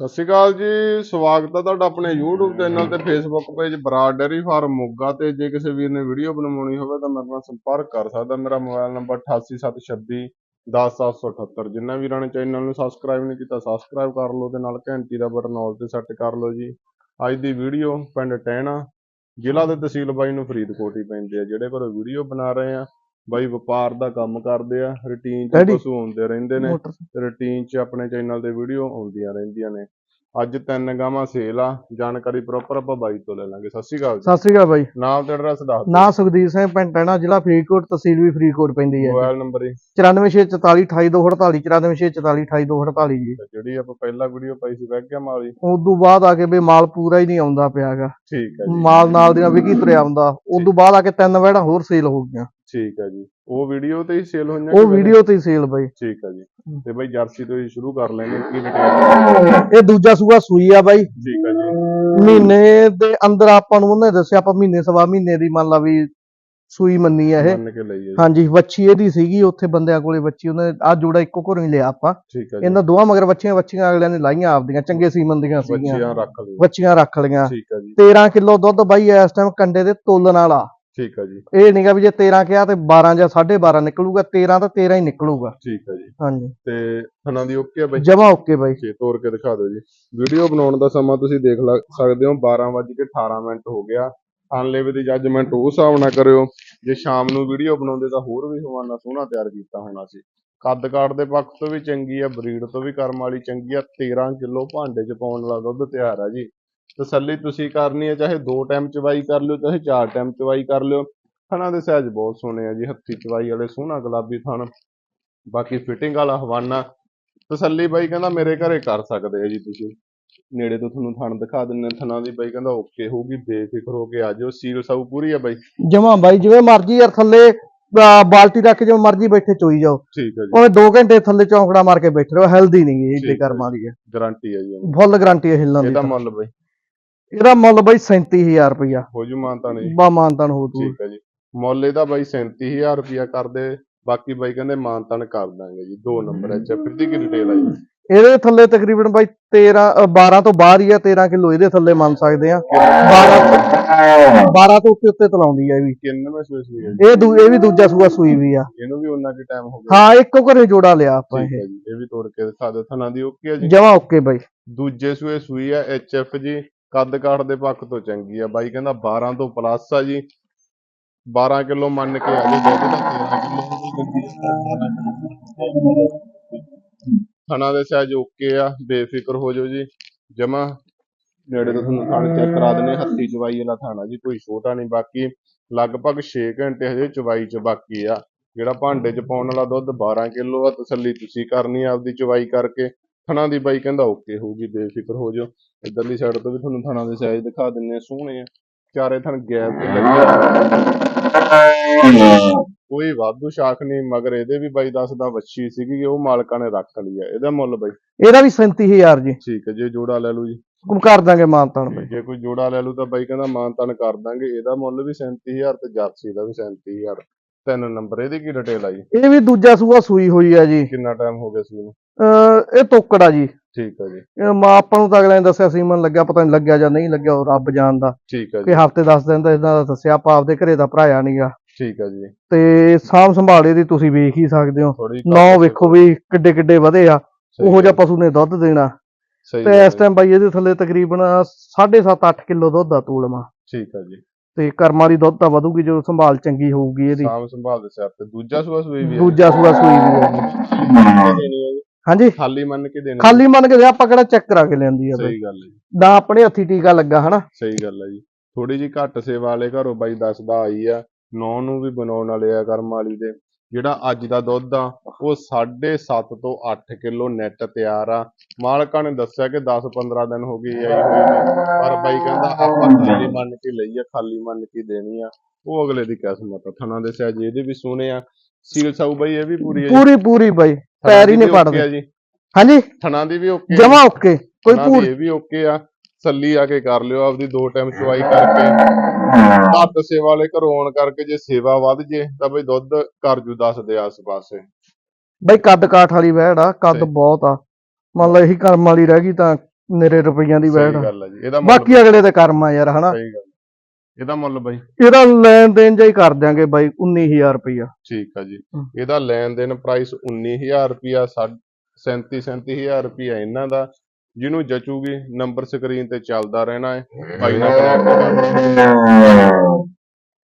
ਸਤਿ ਸ਼੍ਰੀ ਅਕਾਲ ਜੀ, ਸਵਾਗਤ ਹੈ ਤੁਹਾਡਾ ਆਪਣੇ YouTube ਚੈਨਲ ਤੇ Facebook page Brar dairy farm Moga ਤੇ ਜੇ ਕਿਸੇ ਵੀਰ ਨੇ ਵੀਡੀਓ ਬਣਵਾਉਣੀ ਹੋਵੇ ਤਾਂ ਮੇਰੇ ਨਾਲ ਸੰਪਰਕ ਕਰ ਸਕਦਾ। ਮੇਰਾ ਮੋਬਾਈਲ ਨੰਬਰ 8876 10778 ਜਿੰਨਾ ਵੀਰਾਂ ਨੇ ਚੈਨਲ ਨੂੰ ਸਬਸਕ੍ਰਾਈਬ ਨਹੀਂ ਕੀਤਾ ਸਬਸਕ੍ਰਾਈਬ ਕਰ ਲਓ ਤੇ ਨਾਲ ਘੰਟੀ ਦਾ ਬਟਨ ਆਲ ਤੇ ਸੈੱਟ ਕਰ ਲਓ ਜੀ। ਅੱਜ ਦੀ ਵੀਡੀਓ ਪਿੰਡ ਟਹਿਣਾ ਜ਼ਿਲ੍ਹਾ ਤੇ ਤਹਿਸੀਲ ਬਾਈ ਨੂੰ ਫਰੀਦਕੋਟ ਹੀ ਪੈਂਦੇ ਆ, ਜਿਹੜੇ ਘਰੋਂ ਵੀਡੀਓ ਬਣਾ ਰਹੇ ਆ। ਬਾਈ ਵਪਾਰ ਦਾ ਕੰਮ ਕਰਦੇ ਆ ਰੁਟੀਨ ਚ ਡੈਡੀ। ਪਸ਼ੂ ਹੁੰਦੇ ਰਹਿੰਦੇ ਨੇ ਮੋਟਰ ਰੂਟੀਨ 'ਚ ਆਪਣੇ ਚੈਨਲ ਤੇ ਵੀਡੀਓ ਆਉਂਦੀਆਂ ਰਹਿੰਦੀਆਂ ਨੇ। ਅੱਜ ਤਿੰਨ ਗਾਵਾਂ ਸੇਲ ਆ ਜਾਣਕਾਰੀ ਪ੍ਰੋਪਰ ਆਪਾਂ ਬਾਈ ਤੋਂ ਲੈ ਲਾਂਗੇ। ਸਤਿ ਸ਼੍ਰੀ ਅਕਾਲ ਜੀ। ਸਤਿ ਸ੍ਰੀ ਅਕਾਲ ਬਾਈ। ਨਾਮ ਤੇ ਐਡਰੈਸ ਦੱਸ ਦਿਓ। ਨਾਂ ਸੁਖਦੀਪ ਸਿੰਘ ਪਿੰਡ ਟਹਿਣਾ ਜ਼ਿਲ੍ਹਾ ਫਰੀਦਕੋਟ ਤਹਿਸੀਲ ਵੀ ਫਰੀਦਕੋਟ ਪੈਂਦੀ ਹੈ। ਮੋਬਾਈਲ ਨੰਬਰ ਜੀ 9464428248 9464428248 ਜੀ। ਜਿਹੜੀ ਆਪਾਂ ਪਹਿਲਾਂ ਵੀਡੀਓ ਪਾਈ ਸੀ ਵੈਗ ਗਿਆ ਮਾਲੀ ਉਸ ਤੋਂ ਬਾਅਦ ਆ ਕੇ ਵੀ ਮਾਲ ਪੂਰਾ ਹੀ ਨਹੀਂ ਆਉਂਦਾ ਪਿਆਗਾ ਠੀਕ ਹੈ ਜੀ। ਮਾਲ ਨਾਲ ਦੀਆਂ ਵਿਕੀ ਤੁਰਿਆ ਆਉਂਦਾ ਉਸ ਤੋਂ ਬਾਅਦ ਆ ਕੇ ਤਿੰਨ ਵੜਾ ਹੋਰ ਸੇਲ ਹੋ ਗਈਆਂ। ਠੀਕ ਹੈ ਜੀ। ਉਹ ਵੀਡੀਓ ਤੇ ਹੀ ਸੇਲ ਹੋਈਆਂ ਉਹ ਵੀਡੀਓ ਤੇ ਸੇਲ ਬਾਈ। ਠੀਕ ਹੈ ਜੀ। ਤੇ ਬਾਈ ਜਰਸੀ ਤੋਂ ਹੀ ਸ਼ੁਰੂ ਕਰ ਲੈਂਗੇ ਕੀ ਡਿਟੇਲ ਇਹ ਦੂਜਾ ਸੂਆ ਸੂਈ ਆ ਬਾਈ। ਠੀਕ ਹੈ ਜੀ। ਮਹੀਨੇ ਦੇ ਅੰਦਰ ਆਪਾਂ ਨੂੰ ਉਹਨੇ ਦੱਸਿਆ ਆਪਾਂ ਮਹੀਨੇ ਸਵਾ ਮਹੀਨੇ ਦੀ ਮੰਨ ਲਾ ਵੀ ਸੂਈ ਮੰਨੀ ਆ ਇਹ। ਹਾਂਜੀ ਵੱਛੀ ਇਹਦੀ ਸੀਗੀ ਉੱਥੇ ਬੰਦਿਆਂ ਕੋਲੇ ਵੱਛੀ ਉਹਨੇ ਆ ਜੋੜਾ ਇੱਕੋ ਘਰੋਂ ਹੀ ਲਿਆ ਆਪਾਂ। ਹੈ ਇਹਨਾਂ ਦੋਵਾਂ ਮਗਰ ਬੱਚੀਆਂ ਬੱਚੀਆਂ ਅਗਲਿਆਂ ਨੇ ਲਾਈਆਂ ਆਪਦੀਆਂ ਚੰਗੇ ਸੀਮਨ ਦੀਆਂ ਸੀਗੀਆਂ। ਬੱਚਿਆਂ ਰੱਖ ਲਓ ਬੱਚੀਆਂ ਰੱਖ ਲਈਆਂ। ਠੀਕ ਹੈ ਜੀ। 13 ਕਿਲੋ ਦੁੱਧ ਬਾਈ ਇਸ ਟਾਈਮ ਕੰਡੇ ਦੇ ਤੋਲਣ ਵਾਲਾ। ਠੀਕ ਹੈ ਜੀ। ਇਹ ਨਹੀਂਗਾ ਵੀ ਜੇ 13 ਕਿਹਾ ਤੇ 12 ਜਾਂ 12.5 ਨਿਕਲੂਗਾ 13 ਤਾਂ 13 ਹੀ ਨਿਕਲੂਗਾ। ਠੀਕ ਹੈ ਜੀ। ਹਾਂਜੀ। ਤੇ ਥਣਾ ਦੀ ਓਕੇ ਆ ਬਾਈ? ਜਮਾ ਓਕੇ ਬਾਈ। ਤੇ ਤੋੜ ਕੇ ਦਿਖਾ ਦਿਓ ਜੀ। ਵੀਡੀਓ ਬਣਾਉਣ ਦਾ ਸਮਾਂ ਤੁਸੀਂ ਦੇਖ ਲ- ਸਕਦੇ ਹੋ 12:18 ਮਿੰਟ ਹੋ ਗਿਆ। ਅਨਲੇਵੇ ਦੀ ਜੱਜਮੈਂਟ ਉਸ ਹਿਸਾਬ ਨਾਲ ਕਰਿਓ। ਜੇ ਸ਼ਾਮ ਨੂੰ ਵੀਡੀਓ ਬਣਾਉਂਦੇ ਤਾਂ ਹੋਰ ਵੀ ਹਵਾਨਾ ਸੋਹਣਾ ਤਿਆਰ ਕੀਤਾ ਹੋਣਾ ਸੀ। ਕੱਦ ਕਾਠ ਦੇ ਪੱਖ ਤੋਂ ਵੀ ਚੰਗੀ ਆ ਬਰੀਡ ਤੋਂ ਵੀ ਕਰਮ ਵਾਲੀ ਚੰਗੀ ਆ। 13 ਕਿਲੋ ਭਾਂਡੇ 'ਚ ਪਾਉਣ ਵਾਲਾ ਦੁੱਧ ਤਿਆਰ ਆ ਜੀ। ਤਸੱਲੀ ਤੁਸੀਂ ਕਰਨੀ ਹੈ ਚਾਹੇ ਦੋ ਟਾਈਮ ਚਵਾਈ ਕਰ ਲਿਓ ਚਾਹੇ ਚਾਰ ਟਾਈਮ ਚਵਾਈ ਕਰ ਲਿਓ। ਥਣਾ ਦੇ ਸਾਈਜ਼ ਬਹੁਤ ਸੋਹਣੇ ਆ ਜੀ ਹੱਥੀ ਚਵਾਈ ਵਾਲੇ ਸੋਹਣਾ ਗੁਲਾਬੀ ਥਣ। ਬਾਕੀ ਫਿਟਿੰਗ ਵਾਲਾ ਹਵਾਨਾ। ਤਸੱਲੀ ਬਾਈ ਕਹਿੰਦਾ ਮੇਰੇ ਘਰੇ ਕਰ ਸਕਦੇ ਆ ਜੀ ਤੁਸੀਂ। ਨੇੜੇ ਤੋਂ ਤੁਹਾਨੂੰ ਥਣ ਦਿਖਾ ਦਿੰਨੇ ਥਣਾ ਦੀ ਬਾਈ ਕਹਿੰਦਾ ਓਕੇ ਹੋਊਗੀ ਬੇਫਿਕਰ ਹੋ ਕੇ ਆ ਜਾਓ ਸੀਲ ਸਾਊ ਪੂਰੀ ਆ ਬਾਈ। ਜਮਾ ਬਾਈ ਜਿਵੇਂ ਮਰਜ਼ੀ ਯਾਰ ਥੱਲੇ ਬਾਲਟੀ ਰੱਖ ਕੇ ਜਿਵੇਂ ਮਰਜ਼ੀ ਬੈਠੇ ਚੋਈ ਜਾਓ। ਠੀਕ ਹੈ ਜੀ। ਭਾਵੇਂ 2 ਘੰਟੇ ਥੱਲੇ ਚੌਂਕੜਾ ਮਾਰ ਕੇ ਬੈਠੇ ਰਹੋ ਹੈਲਦੀ ਨਹੀਂ ਇਹ ਕਰਮ ਵਾਲੀ ਹੈ ਗਾਰੰਟੀ ਹੈ ਜੀ। ਫੁੱਲ ਗਾਰੰਟੀ ਹੈ ਹਿੱਲਣ ਦੀ ਇਹਦਾ। ਮੁੱਲ ਬਾਈ। ਇਹਦਾ ਮੁੱਲ ਬਾਈ 37000 ਰੁਪਇਆ। ਹੋ ਜੂ ਮਾਨਤਾ ਨਹੀਂ ਬਾ ਮਾਨਤਨ ਹੋ ਤੂ ਠੀਕ ਹੈ ਜੀ। ਮੁੱਲ ਇਹਦਾ ਬਾਈ 37000 ਰੁਪਿਆ ਕਰਦੇ ਬਾਕੀ ਬਾਈ ਕਹਿੰਦੇ ਮਾਨਤਨ ਕਰ ਦਾਂਗੇ ਜੀ। ਦੋ ਨੰਬਰ ਐਚ ਐਫ ਦੀ ਕੀ ਡਿਟੇਲ ਆ ਜੀ? ਇਹਦੇ ਥੱਲੇ ਤਕਰੀਬਨ ਬਾਈ 13 ਅ, 12 ਤੋਂ ਬਾਹਰ ਹੀ ਆ 13 ਕਿਲੋ ਇਹਦੇ ਥੱਲੇ ਮੰਨ ਸਕਦੇ ਆ। 12 12 ਤੋਂ ਉੱਤੇ ਉੱਤੇ ਤਲਾਉਂਦੀ ਆ ਇਹ ਵੀ। ਹੈ ਜੀ? ਇਹ ਦੂ ਇਹ ਵੀ ਦੂਜਾ ਸੂਆ ਸੂਈ ਵੀ ਆ। ਇਹਨੂੰ ਵੀ ਉਹਨਾਂ ਕੀ ਟਾਈਮ ਹੋ ਗਿਆ। ਹਾਂ ਇੱਕੋ ਘਰੇ ਜੋੜਾ ਲਿਆ ਆਪਾਂ ਇਹ ਹੈ ਇਹ। ਵੀ ਤੋੜ ਕੇ ਦਿਖਾ ਦਿਓ। ਥਣਾ ਦੀ ਓਕੇ ਆ ਜੀ? ਜਮਾ ਓਕੇ ਬਾਈ। ਦੂਜੇ ਸੂਏ ਸੂਈ ਆ ਐਚ ਐਫ ਜੀ। ਕੱਦ ਕਾਠ ਦੇ ਪੱਖ ਤੋਂ ਚੰਗੀ ਆ। ਬਾਈ ਕਹਿੰਦਾ 12 ਤੋਂ ਪਲੱਸ ਆ ਜੀ। 12 ਕਿਲੋ ਮੰਨ ਕੇ ਆ ਜੀ। ਦੁੱਧ ਦਾ 13 ਕਿਲੋ। ਥਣਾ ਦੇ ਸਾਈਜ਼ ਓਕੇ ਆ। ਬੇਫਿਕਰ ਹੋ ਜਾਓ ਜੀ। ਜਮਾ ਨੇੜੇ ਤੋਂ ਤੁਹਾਨੂੰ ਥਣ ਚੈੱਕ ਕਰਾ ਦਿੰਦੇ ਹੱਥੀ ਚਵਾਈ ਵਾਲਾ ਥਾਣਾ ਜੀ। ਕੋਈ ਛੋਟਾ ਨਹੀਂ। ਬਾਕੀ ਲਗਭਗ 6 ਘੰਟੇ ਹਜੇ ਚਵਾਈ ਚ ਬਾਕੀ ਆ। ਜਿਹੜਾ ਭਾਂਡੇ ਚ ਪਾਉਣ ਵਾਲਾ ਦੁੱਧ 12 ਕਿਲੋ ਆ। ਤਸੱਲੀ ਤੁਸੀਂ ਕਰਨੀ ਆ ਆਪਦੀ ਚਵਾਈ ਕਰਕੇ। ਥਣਾ ਦੀ ਬਾਈ ਕਹਿੰਦਾ ਓਕੇ ਹੋਊਗੀ ਬੇਫਿਕਰ ਹੋ ਜਾਓ। ਇਧਰਲੀ ਸਾਈਡ ਤੋਂ ਵੀ ਤੁਹਾਨੂੰ ਥਣਾ ਦੇ ਸਾਈਜ਼ ਦਿਖਾ ਦਿੰਨੇ ਆ ਸੋਹਣੇ ਆ। ਚਾਰੇ ਥਣ ਗੈਪ ਤੇ ਲੱਗੇ ਕੋਈ ਵਾਧੂ ਸ਼ਾਖ ਨਹੀਂ ਮਗਰ ਇਹਦੇ ਵੀ ਬਾਈ ਦੱਸਦਾ ਵੱਛੀ ਸੀਗੀ ਉਹ ਮਾਲਕਾਂ ਨੇ ਰੱਖ ਲਈ ਆ। ਇਹਦਾ ਮੁੱਲ ਬਾਈ। ਇਹਦਾ ਵੀ 37000 ਜੀ। ਠੀਕ ਹੈ ਜੇ ਜੋੜਾ ਲੈ ਲਓ ਜੀ। ਹੁਣ ਕਰ ਦਾਂਗੇ ਮਾਨਤਾਨ ਬਾਈ। ਜੇ ਕੋਈ ਜੋੜਾ ਲੈ ਲੂ ਤਾਂ ਬਾਈ ਕਹਿੰਦਾ ਮਾਨਤਨ ਕਰ ਦਾਂਗੇ। ਇਹਦਾ ਮੁੱਲ ਵੀ 37000 ਤੇ ਜਰਸੀ ਦਾ ਵੀ 37000 ਤਿੰਨ ਨੰਬਰ ਇਹਦੀ ਕੀ ਡਿਟੇਲ ਆ ਜੀ? ਇਹ ਵੀ ਦੂਜਾ ਸੂਆ ਸੂਈ ਹੋਈ ਆ ਜੀ। ਕਿੰਨਾ ਟਾਈਮ ਹੋ ਗਿਆ ਸੀ ਇਹਨੂੰ ਅਹ ਇਹ ਤੋਕੜਾ ਜੀ। ਠੀਕ ਹੈ ਜੀ। ਇਹ ਮਾ ਆਪਾਂ ਨੂੰ ਤਾਂ ਅਗਲੇ ਨੇ ਦੱਸਿਆ ਸੀਮਨ ਲੱਗਿਆ ਪਤਾ ਨਹੀਂ ਲੱਗਿਆ ਜਾਂ ਨਹੀਂ ਲੱਗਿਆ ਉਹ ਰੱਬ ਜਾਣਦਾ। ਠੀਕ ਕਿ ਜੀ। ਹਫ਼ਤੇ 10 ਦਿਨ ਦਾ ਇਦਾਂ ਦਾ ਦੱਸਿਆ ਆਪਾਂ ਆਪਦੇ ਘਰੇ ਦਾ ਭਰਾਇਆ ਨਹੀਂਗਾ ਠੀਕ ਹੈ ਜੀ। ਤੇ ਸਾਂਭ ਸੰਭਾਲੇ ਦੀ ਤੁਸੀਂ ਵੇਖ ਹੀ ਸਕਦੇ ਹੋ। ਥੋੜੀ ਨੌ ਵੇਖੋ ਵੀ ਕਿੱਡੇ ਕਿੱਡੇ ਵਧੇ ਆ। ਉਹੋ ਜਿਹਾ ਪਸ਼ੂ ਨੇ ਦੁੱਧ ਦੇਣਾ। ਸਹੀ ਤੇ ਇਸ ਟਾਈਮ ਬਾਈ ਇਹਦੇ ਥੱਲੇ ਤਕਰੀਬਨ 7.5 8 ਕਿਲੋ ਦੁੱਧ ਆ ਤੂੜਮਾ ਠੀਕ ਹੈ ਜੀ। ਤੇ ਕਰਮਾਂ ਦੀ ਦੁੱਧ ਤਾਂ ਵਧੂਗੀ ਜਦੋਂ ਸੰਭਾਲ ਚੰਗੀ ਹੋਊਗੀ ਇਹਦੀ। ਸਾਮ ਸੰਭਾਲ ਦੇ ਸਿਰ ਤੇ ਦੂਜਾ ਸੂਆ ਸੂਈ ਵੀ ਹੈ। ਦੂਜਾ ਸੂਆ ਸੂਈ ਵੀ ਆ ਜੀ ਦੇਣੀ ਹੈ ਜੀ। ਹਾਂਜੀ? ਖਾਲੀ ਮੰਨ ਕੇ ਦੇਣੀ। ਖਾਲੀ ਮੰਨ ਕੇ ਦੇ ਆਪਾਂ ਕਿਹੜਾ ਚੈੱਕ ਕਰਾ ਕੇ ਲੈਂਦੀ ਆ ਬਾਈ ਸਹੀ ਗੱਲ ਹੈ ਜੀ। ਨਾ ਆਪਣੇ ਹੱਥੀ ਟੀਕਾ ਲੱਗਾ ਹਨਾ? ਸਹੀ ਗੱਲ ਹੈ ਜੀ। ਥੋੜੀ ਜੀ ਘੱਟ ਸੇਵਾ ਵਾਲੇ ਘਰੋਂ ਬਾਈ ਦੱਸਦਾ ਆਈ ਆ। ਨੌ ਨੂੰ ਵੀ ਬਣਾਉਣ ਵਾਲੇ ਆ ਕਰਮ ਵਾਲੀ ਦੇ। ਜਿਹੜਾ ਅੱਜ ਦਾ ਦੁੱਧ ਆ ਉਹ 7.5 ਤੋਂ 8 ਕਿਲੋ ਨੈਟ ਤਿਆਰ ਆ। ਮਾਲਕਾਂ ਨੇ ਦੱਸਿਆ ਕਿ 10-15 ਦਿਨ ਹੋ ਗਏ ਆਈ ਹੋਈ ਨੂੰ ਪਰ ਬਾਈ ਕਹਿੰਦਾ ਆਪਾਂ ਖਾਲੀ ਮੰਨ ਕੇ ਲਈ ਆ ਖਾਲੀ ਮੰਨ ਕੇ ਦੇਣੀ ਆ। ਉਹ ਅਗਲੇ ਦੀ ਕਿਸਮਤ ਆ ਥਣਾ ਦੇ ਸਹਿਜ ਇਹਦੇ ਵੀ ਸੋਹਣੇ ਆ। ਸੀਲ ਸਾਊ ਬਾਈ ਇਹ ਵੀ ਪੂਰੀ ਹੈ ਪੂਰੀ ਪੂਰੀ ਬਾਈ ਪੈਰ ਹੀ ਨਹੀਂ ਪੜਦੇ। ਹਾਂਜੀ? ਥਣਾ ਦੀ ਵੀ ਓਕੇ ਜਮਾ ਓਕੇ ਕੋਈ ਪੂਰ ਇਹ ਵੀ ਓਕੇ ਆ। ਸੱਲੀ ਆ ਕੇ ਕਰ ਲਿਓ ਆਪਦੀ ਦੋ ਟਾਈਮ ਚਵਾਈ ਕਰਕੇ। ਘੱਟ ਸੇਵਾ ਵਾਲੇ ਘਰੋਂ ਆਉਣ ਕਰਕੇ ਜੇ ਸੇਵਾ ਵੱਧ ਜੇ ਤਾਂ ਬਈ ਦੁੱਧ ਕਰ ਜੂ 10 ਦੇ ਆਸ-ਪਾਸੇ। ਬਾਈ ਕੱਦ ਕਾਠ ਵਾਲੀ ਵਹਿੜ ਆ ਕੱਦ ਸਹੀ। ਬਹੁਤ ਆ। ਮੰਨ ਲਓ ਇਹੀ ਕਰਮ ਵਾਲੀ ਰਹਿ ਗਈ ਤਾਂ ਨਿਰੇ ਰੁਪਈਆਂ ਦੀ ਬੈਠ ਸਹੀ ਗੱਲ ਆ ਜੀ ਇਹਦਾ ਮੁੱਲ ਬਾਕੀ ਅਗਲੇ ਦੇ ਕਰਮ ਆ ਯਾਰ ਹਨਾ? ਸਹੀ ਗੱਲ। ਇਹਦਾ ਮੁੱਲ ਬਾਈ। ਇਹਦਾ ਲੈਣ ਦੇਣ ਜਿਹਾ ਹੀ ਕਰ ਦਿਆਂਗੇ ਬਾਈ 19000 ਰੁਪਈਆ। ਠੀਕ ਆ ਜੀ। ਹਮ। ਇਹਦਾ ਲੈਣ ਦੇਣ ਪ੍ਰਾਈਸ 19000 ਰੁਪਿਆ 37 37000 ਰੁਪਿਆ ਇਹਨਾਂ ਦਾ। ਜਿਹਨੂੰ ਜਚੂਗੀ ਨੰਬਰ ਸਕਰੀਨ ਤੇ ਚੱਲਦਾ ਰਹਿਣਾ ਹੈ ਭਾਈ ਨਾਲ connect ਕਰ।